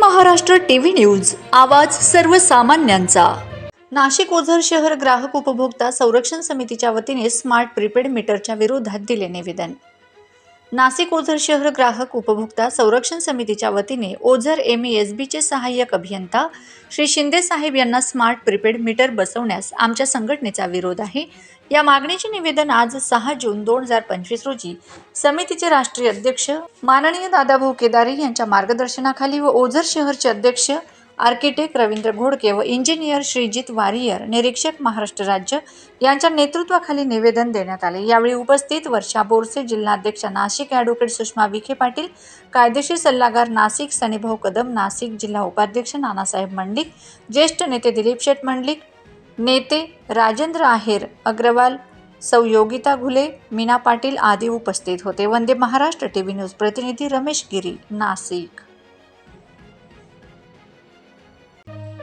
Maharashtra TV news. आवाज सर्वसामान्यांचा. नाशिक ओझर शहर ग्राहक उपभोक्ता संरक्षण समितीच्या वतीने स्मार्ट प्रीपेड मीटरच्या विरोधात दिले निवेदन. नाशिक ओझर शहर ग्राहक उपभोक्ता संरक्षण समितीच्या वतीने ओझर एम एस बीचे सहाय्यक अभियंता श्री शिंदे साहेब यांना स्मार्ट प्रीपेड मीटर बसवण्यास आमच्या संघटनेचा विरोध आहे. या मागणीचे निवेदन आज सहा जून दोन हजार पंचवीस रोजी समितीचे राष्ट्रीय अध्यक्ष माननीय दादाभाऊ केदारे यांच्या मार्गदर्शनाखाली व ओझर शहरचे अध्यक्ष आर्किटेक्ट रवींद्र घोडके व इंजिनियर श्रीजित वारियर निरीक्षक महाराष्ट्र राज्य यांच्या नेतृत्वाखाली निवेदन देण्यात आले. यावेळी उपस्थित वर्षा बोरसे जिल्हाध्यक्ष नाशिक ॲडव्होकेट सुषमा विखे पाटील कायदेशीर सल्लागार नाशिक सनीभाऊ कदम नाशिक जिल्हा उपाध्यक्ष नानासाहेब मंडिक ज्येष्ठ नेते दिलीप शेठ मंडलिक नेते राजेंद्र आहेर अग्रवाल सौ योगिता घुले मीना पाटील आदी उपस्थित होते. वंदे महाराष्ट्र टीव्ही न्यूज प्रतिनिधी रमेश गिरी नाशिक.